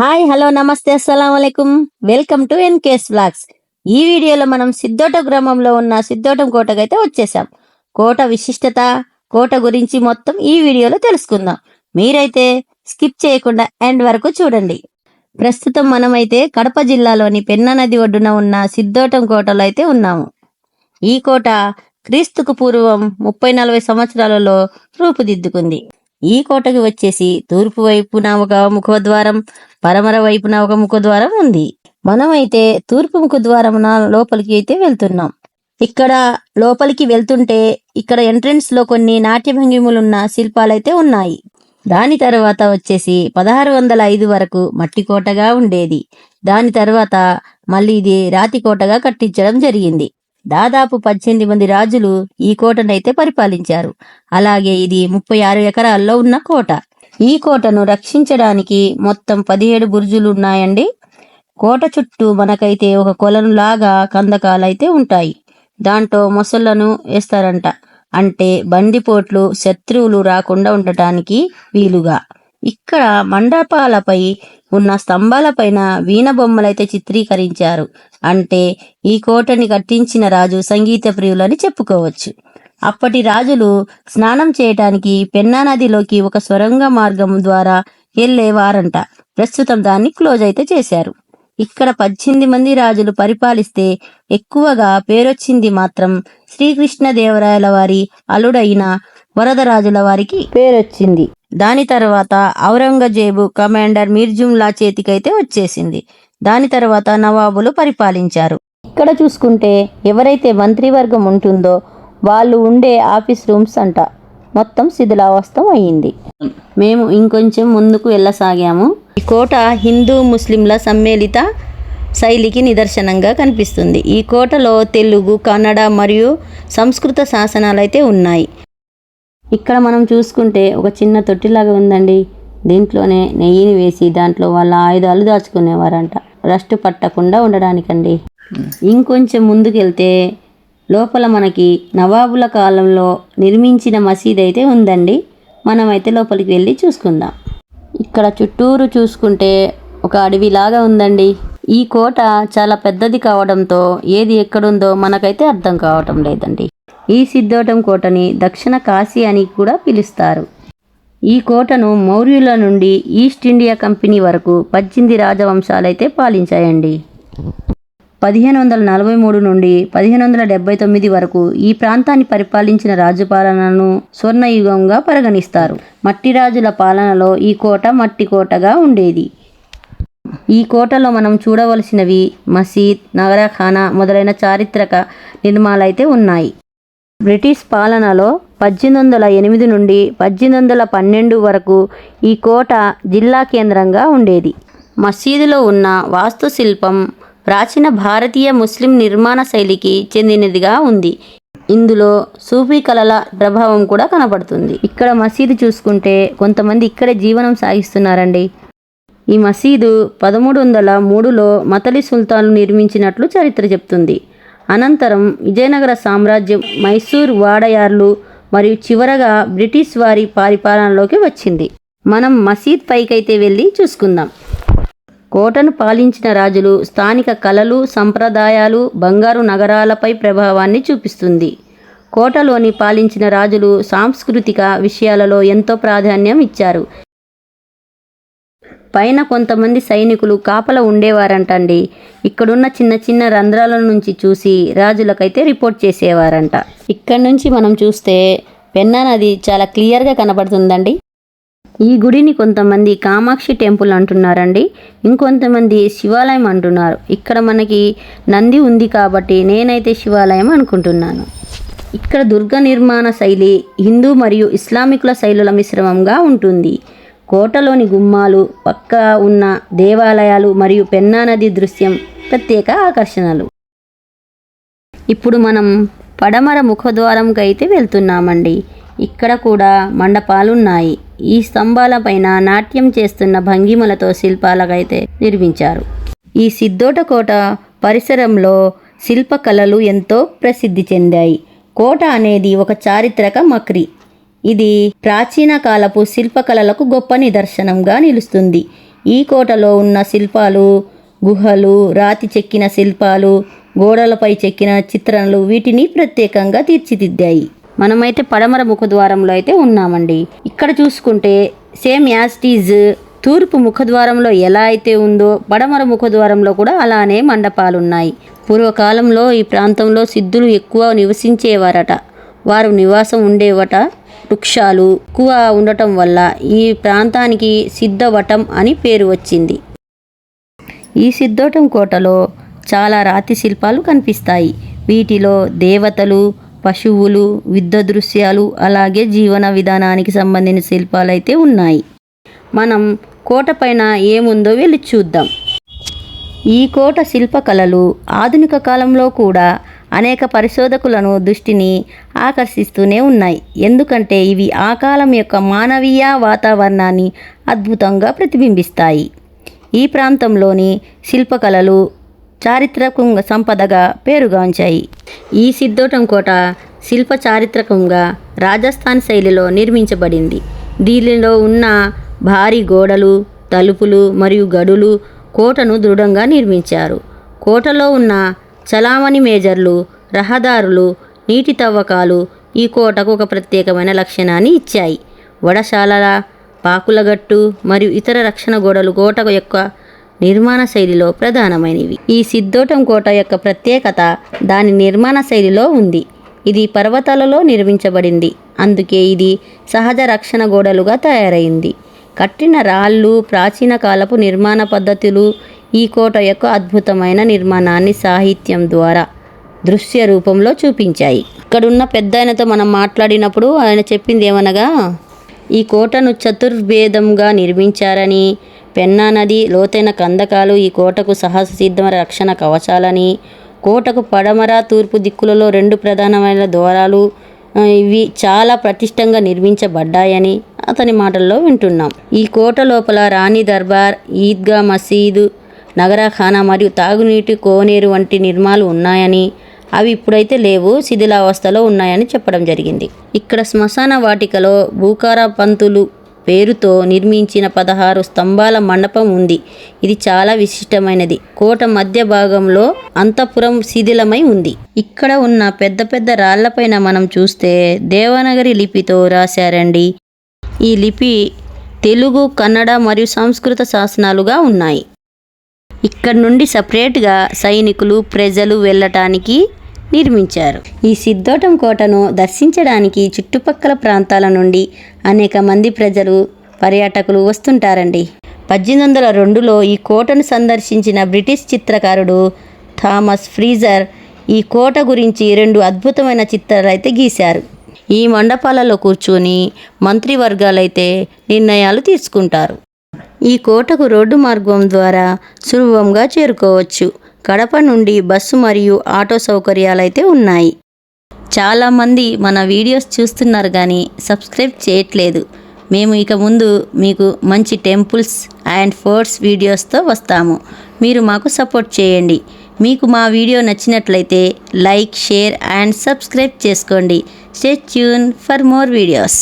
Hi hello నమస్తే అస్సలం అయికం వెల్కమ్ టు ఎన్కేస్ బ్లాగ్స్ ఈ వీడియోలో మనం సిద్ధోట గ్రామంలో ఉన్న సిద్ధోటం కోటకైతే వచ్చేసాం. కోట విశిష్టత కోట గురించి మొత్తం ఈ వీడియోలో తెలుసుకుందాం. మీరైతే స్కిప్ చేయకుండా ఎండ్ వరకు చూడండి. ప్రస్తుతం మనమైతే కడప జిల్లాలోని పెన్నా నది ఒడ్డున ఉన్న సిద్ధోటం కోటలో అయితే ఉన్నాము. ఈ కోట క్రీస్తుకు పూర్వం ముప్పై నలభై సంవత్సరాలలో రూపుదిద్దుకుంది. ఈ కోటకి వచ్చేసి తూర్పు వైపున ఒక ముఖద్వారం పరమర వైపున ఒక ముఖద్వారం ఉంది. మనమైతే తూర్పు ముఖద్వారమున లోపలికి అయితే వెళ్తున్నాం. ఇక్కడ లోపలికి వెళ్తుంటే ఇక్కడ ఎంట్రన్స్లో కొన్ని నాట్యభంగిములున్న శిల్పాలైతే ఉన్నాయి. దాని తర్వాత వచ్చేసి పదహారు వందల ఐదు వరకు మట్టి కోటగా ఉండేది. దాని తర్వాత మళ్ళీ ఇది రాతి కోటగా కట్టించడం జరిగింది. దాదాపు పద్దెనిమిది మంది రాజులు ఈ కోటనైతే పరిపాలించారు. అలాగే ఇది ముప్పై ఆరు ఎకరాల్లో ఉన్న కోట. ఈ కోటను రక్షించడానికి మొత్తం పదిహేడు బుర్జులు ఉన్నాయండి. కోట చుట్టూ మనకైతే ఒక కొలను లాగా కందకాలైతే ఉంటాయి. దాంట్లో మొసళ్ళను వేస్తారంట. అంటే బందిపోట్లు శత్రువులు రాకుండా ఉండటానికి వీలుగా. ఇక్కడ మండపాలపై ఉన్న స్తంభాలపైన వీణ బొమ్మలైతే చిత్రీకరించారు. అంటే ఈ కోటని కట్టించిన రాజు సంగీత ప్రియులని చెప్పుకోవచ్చు. అప్పటి రాజులు స్నానం చేయటానికి పెన్నా నదిలోకి ఒక స్వరంగ మార్గం ద్వారా వెళ్ళేవారంట. ప్రస్తుతం దాన్ని క్లోజ్ అయితే చేశారు. ఇక్కడ పద్దెనిమిది మంది రాజులు పరిపాలిస్తే ఎక్కువగా పేరొచ్చింది మాత్రం శ్రీకృష్ణదేవరాయల వారి అలుడైన వరదరాజుల వారికి పేరొచ్చింది. దాని తర్వాత ఔరంగజేబు కమాండర్ మీర్జుమ్లా చేతికైతే వచ్చేసింది. దాని తర్వాత నవాబులు పరిపాలించారు. ఇక్కడ చూసుకుంటే ఎవరైతే మంత్రివర్గం ఉంటుందో వాళ్ళు ఉండే ఆఫీస్ రూమ్స్ అంట. మొత్తం శిథిలావస్థం అయ్యింది. మేము ఇంకొంచెం ముందుకు వెళ్ళసాగాము. ఈ కోట హిందూ ముస్లింల సమ్మేళిత శైలికి నిదర్శనంగా కనిపిస్తుంది. ఈ కోటలో తెలుగు కన్నడ మరియు సంస్కృత శాసనాలు అయితే ఉన్నాయి. ఇక్కడ మనం చూసుకుంటే ఒక చిన్న తొట్టిలాగా ఉందండి. దీంట్లోనే నెయ్యిని వేసి దాంట్లో వాళ్ళ ఆయుధాలు దాచుకునేవారంట. రస్ట్ పట్టకుండా ఉండడానికండి. ఇంకొంచెం ముందుకెళ్తే లోపల మనకి నవాబుల కాలంలో నిర్మించిన మసీద్ అయితే ఉందండి. మనమైతే లోపలికి వెళ్ళి చూసుకుందాం. ఇక్కడ చుట్టూరు చూసుకుంటే ఒక అడవిలాగా ఉందండి. ఈ కోట చాలా పెద్దది కావడంతో ఏది ఎక్కడుందో మనకైతే అర్థం కావటం లేదండి. ఈ సిద్ధోటం కోటని దక్షిణ కాశీ అని కూడా పిలుస్తారు. ఈ కోటను మౌర్యుల నుండి ఈస్ట్ ఇండియా కంపెనీ వరకు పద్దెనిమిది రాజవంశాలైతే పాలించాయండి. పదిహేను వందల నలభై మూడు నుండి పదిహేను వందల డెబ్బై తొమ్మిది వరకు ఈ ప్రాంతాన్ని పరిపాలించిన రాజు పాలనను స్వర్ణయుగంగా పరిగణిస్తారు. మట్టి రాజుల పాలనలో ఈ కోట మట్టి కోటగా ఉండేది. ఈ కోటలో మనం చూడవలసినవి మసీద్ నగరఖానా మొదలైన చారిత్రక నిర్మాణాలైతే ఉన్నాయి. బ్రిటిష్ పాలనలో పద్దెనిమిది వందల ఎనిమిది నుండి పద్దెనిమిది వందల పన్నెండు వరకు ఈ కోట జిల్లా కేంద్రంగా ఉండేది. మసీదులో ఉన్న వాస్తుశిల్పం ప్రాచీన భారతీయ ముస్లిం నిర్మాణ శైలికి చెందినదిగా ఉంది. ఇందులో సూఫీ కళల ప్రభావం కూడా కనబడుతుంది. ఇక్కడ మసీదు చూసుకుంటే కొంతమంది ఇక్కడే జీవనం సాగిస్తున్నారండి. ఈ మసీదు పదమూడు వందల మూడులో మతలి సుల్తాను నిర్మించినట్లు చరిత్ర చెప్తుంది. అనంతరం విజయనగర సామ్రాజ్యం మైసూర్ వాడయార్లు మరియు చివరగా బ్రిటిష్ వారి పరిపాలనలోకి వచ్చింది. మనం మసీద్ పైకైతే వెళ్ళి చూసుకుందాం. కోటను పాలించిన రాజులు స్థానిక కళలు సంప్రదాయాలు బంగారు నగరాలపై ప్రభావాన్ని చూపిస్తుంది. కోటలోని పాలించిన రాజులు సాంస్కృతిక విషయాలలో ఎంతో ప్రాధాన్యం ఇచ్చారు. పైన కొంతమంది సైనికులు కాపల ఉండేవారంటండి. ఇక్కడున్న చిన్న చిన్న రంధ్రాల నుంచి చూసి రాజులకైతే రిపోర్ట్ చేసేవారంట. ఇక్కడ నుంచి మనం చూస్తే పెన్నా నది చాలా క్లియర్గా కనబడుతుందండి. ఈ గుడిని కొంతమంది కామాక్షి టెంపుల్ అంటున్నారండి. ఇంకొంతమంది శివాలయం అంటున్నారు. ఇక్కడ మనకి నంది ఉంది కాబట్టి నేనైతే శివాలయం అనుకుంటున్నాను. ఇక్కడ దుర్గ నిర్మాణ శైలి హిందూ మరియు ఇస్లామికుల శైలుల మిశ్రమంగా ఉంటుంది. కోటలోని గుమ్మాలు పక్క ఉన్న దేవాలయాలు మరియు పెన్నా నది దృశ్యం ప్రత్యేక ఆకర్షణలు. ఇప్పుడు మనం పడమర ముఖద్వారంకి అయితే వెళ్తున్నామండి. ఇక్కడ కూడా మండపాలున్నాయి. ఈ స్తంభాలపైన నాట్యం చేస్తున్న భంగిమలతో శిల్పాలకైతే నిర్మించారు. ఈ సిద్ధోట కోట పరిసరంలో శిల్పకళలు ఎంతో ప్రసిద్ధి చెందాయి. కోట అనేది ఒక చారిత్రక మక్రి. ఇది ప్రాచీన కాలపు శిల్పకళలకు గొప్ప నిదర్శనంగా నిలుస్తుంది. ఈ కోటలో ఉన్న శిల్పాలు గుహలు రాతి చెక్కిన శిల్పాలు గోడలపై చెక్కిన చిత్రణలు వీటిని ప్రత్యేకంగా తీర్చిదిద్దాయి. మనమైతే పడమర ముఖద్వారంలో అయితే ఉన్నామండి. ఇక్కడ చూసుకుంటే సేమ్ యాస్టీజ్ తూర్పు ముఖద్వారంలో ఎలా అయితే ఉందో పడమర ముఖద్వారంలో కూడా అలానే మండపాలు ఉన్నాయి పూర్వకాలంలో ఈ ప్రాంతంలో సిద్ధులు ఎక్కువ నివసించేవారట. వారు నివాసం ఉండేవట. వృక్షాలు ఎక్కువ ఉండటం వల్ల ఈ ప్రాంతానికి సిద్ధవటం అని పేరు వచ్చింది. ఈ సిద్ధోటం కోటలో చాలా రాతి శిల్పాలు కనిపిస్తాయి. వీటిలో దేవతలు పశువులు యుద్ధ దృశ్యాలు అలాగే జీవన విధానానికి సంబంధించిన శిల్పాలు అయితే ఉన్నాయి. మనం కోట పైన ఏముందో వెళ్ళి చూద్దాం. ఈ కోట శిల్పకళలు ఆధునిక కాలంలో కూడా అనేక పరిశోధకులను దృష్టిని ఆకర్షిస్తూనే ఉన్నాయి. ఎందుకంటే ఇవి ఆ కాలం యొక్క మానవీయ వాతావరణాన్ని అద్భుతంగా ప్రతిబింబిస్తాయి. ఈ ప్రాంతంలోని శిల్పకళలు చారిత్రకంగా సంపదగా పేరుగాంచాయి. ఈ సిద్ధోటం కోట శిల్ప చారిత్రకంగా రాజస్థాన్ శైలిలో నిర్మించబడింది. దీనిలో ఉన్న భారీ గోడలు తలుపులు మరియు గడులు కోటను దృఢంగా నిర్మించారు. కోటలో ఉన్న చలామణి మేజర్లు రహదారులు నీటి తవ్వకాలు ఈ కోటకు ఒక ప్రత్యేకమైన లక్షణాన్ని ఇచ్చాయి. వడశాలల పాకులగట్టు మరియు ఇతర రక్షణ గోడలు కోట యొక్క నిర్మాణ శైలిలో ప్రధానమైనవి. ఈ సిద్ధోటం కోట యొక్క ప్రత్యేకత దాని నిర్మాణ శైలిలో ఉంది. ఇది పర్వతాలలో నిర్మించబడింది. అందుకే ఇది సహజ రక్షణ గోడలుగా తయారైంది. కట్టిన రాళ్ళు ప్రాచీన కాలపు నిర్మాణ పద్ధతులు ఈ కోట యొక్క అద్భుతమైన నిర్మాణాన్ని సాహిత్యం ద్వారా దృశ్య రూపంలో చూపించాయి. ఇక్కడున్న పెద్ద ఆయనతో మనం మాట్లాడినప్పుడు ఆయన చెప్పింది ఏమనగా ఈ కోటను చతుర్వేదంగా నిర్మించారని పెన్నా నది లోతైన కందకాలు ఈ కోటకు సహస సిద్ధమైన రక్షణ కవచాలని కోటకు పడమర తూర్పు దిక్కులలో రెండు ప్రధానమైన ద్వారాలు ఇవి చాలా ప్రతిష్టంగా నిర్మించబడ్డాయని అతని మాటల్లో వింటున్నాం. ఈ కోట లోపల రాణి దర్బార్ ఈద్గా మసీదు నగరఖానా మరియు తాగునీటి కోనేరు వంటి నిర్మాలు ఉన్నాయని అవి ఇప్పుడైతే లేవు శిథిలావస్థలో ఉన్నాయని చెప్పడం జరిగింది. ఇక్కడ శ్మశాన వాటికలో భూకార పంతులు పేరుతో నిర్మించిన పదహారు స్తంభాల మండపం ఉంది. ఇది చాలా విశిష్టమైనది. కోట మధ్య భాగంలో అంతఃపురం శిథిలమై ఉంది. ఇక్కడ ఉన్న పెద్ద పెద్ద రాళ్ళపైన మనం చూస్తే దేవనగరి లిపితో రాశారండి. ఈ లిపి తెలుగు కన్నడ మరియు సంస్కృత శాసనాలుగా ఉన్నాయి. ఇక్కడ నుండి సపరేట్గా సైనికులు ప్రజలు వెళ్ళటానికి నిర్మించారు. ఈ సిద్ధోటం కోటను దర్శించడానికి చుట్టుపక్కల ప్రాంతాల నుండి అనేక మంది ప్రజలు పర్యాటకులు వస్తుంటారండి. పద్దెనిమిది వందల రెండులో ఈ కోటను సందర్శించిన బ్రిటిష్ చిత్రకారుడు థామస్ ఫ్రీజర్ ఈ కోట గురించి రెండు అద్భుతమైన చిత్రాలు అయితే గీశారు. ఈ మండపాలలో కూర్చొని మంత్రివర్గాలైతే నిర్ణయాలు తీసుకుంటారు. ఈ కోటకు రోడ్డు మార్గం ద్వారా సులభంగా చేరుకోవచ్చు. కడప నుండి బస్సు మరియు ఆటో సౌకర్యాలైతే ఉన్నాయి. చాలామంది మన వీడియోస్ చూస్తున్నారు కానీ సబ్స్క్రైబ్ చేయట్లేదు. మేము ఇక ముందు మీకు మంచి టెంపుల్స్ అండ్ ఫోర్ట్స్ వీడియోస్తో వస్తాము. మీరు మాకు సపోర్ట్ చేయండి. మీకు మా వీడియో నచ్చినట్లయితే లైక్ షేర్ అండ్ సబ్స్క్రైబ్ చేసుకోండి. Stay tuned for more videos